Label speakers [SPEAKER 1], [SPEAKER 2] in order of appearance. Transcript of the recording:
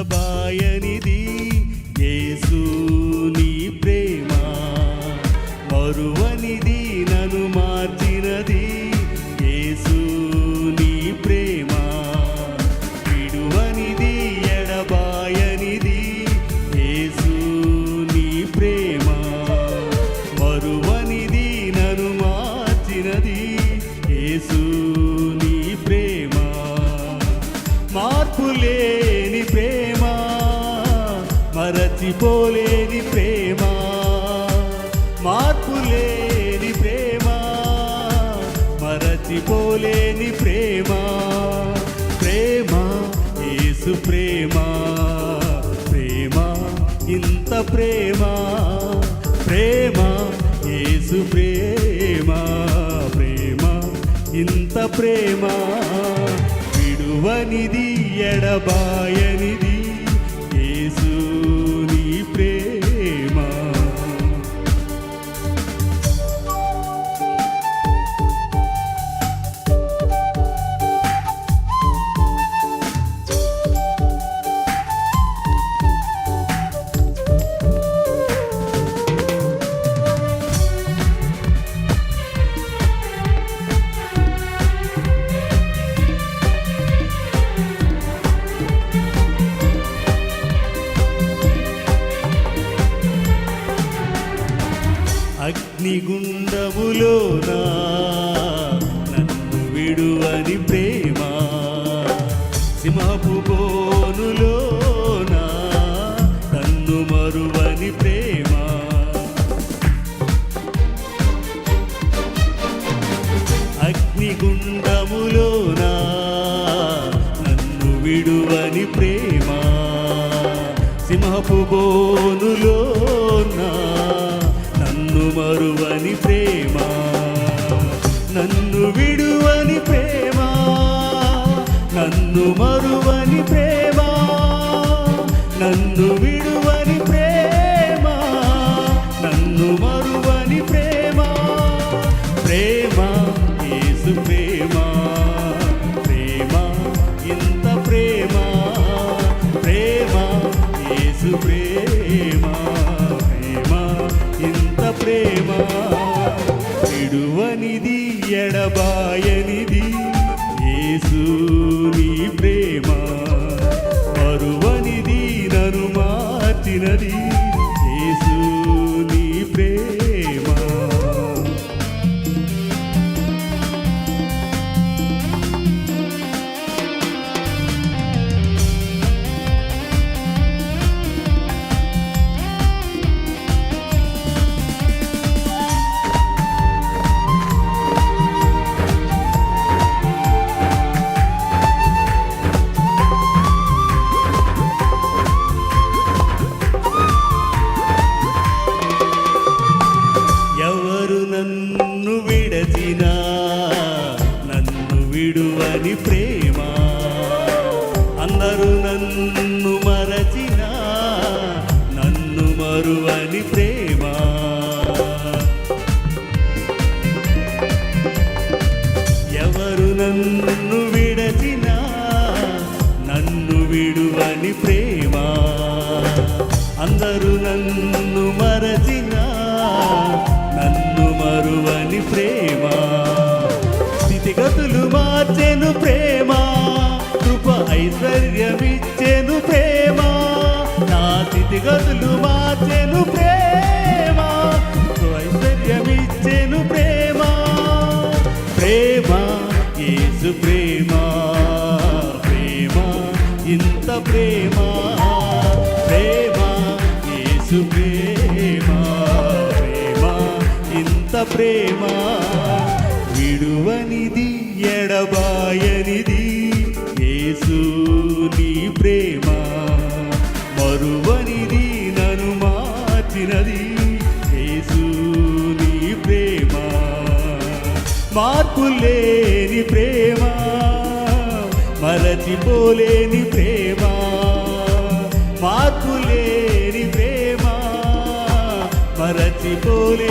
[SPEAKER 1] నిలబాయనిది యేసు నీ ప్రేమ మరువనిది నన్ను మార్చినది. మరచిపోలేని ప్రేమ మరచిపోలేని ప్రేమ మార్పు లేని ప్రేమ మరచిపోలేని ప్రేమ. ప్రేమ యేసు ప్రేమ ప్రేమ ఇంత ప్రేమ. ప్రేమ యేసు ప్రేమ ప్రేమ ఇంత ప్రేమ. విడువనిది ఎడబాయని అగ్నిగుండములోనా? నన్ను విడువని ప్రేమ? సింహపు బోనులోనా? నన్ను మరువని ప్రేమ? అగ్నిగుండములోనా? నన్ను విడువని ప్రేమ? సింహపు బోనులోనా? మరువని ప్రేమ నన్ను విడువని ప్రేమ నన్ను మరువని ప్రేమ నన్ను విడువని విడువనిది ఎడబాయనిది. యేసు నీ ప్రేమ మరువనిది నను మార్చినది. యేసు మరువని ప్రేమ. ఎవరు నన్ను విడచినా నన్ను విడువని ప్రేమ. అందరూ నన్ను మరచినా నన్ను మరువని ప్రేమ. ఇంత ప్రేమ ప్రేమ యేసు ప్రేమ ప్రేమ ఇంత ప్రేమ. విడువనిది ఎడబాయనిది యేసు నీ ప్రేమ. మరువనిది నను మార్చినది యేసు నీ ప్రేమ. మార్పు లేని ప్రేమ. మరచిపోలేని ప్రేమ మార్పులేని ప్రేమ. మరచిపోలే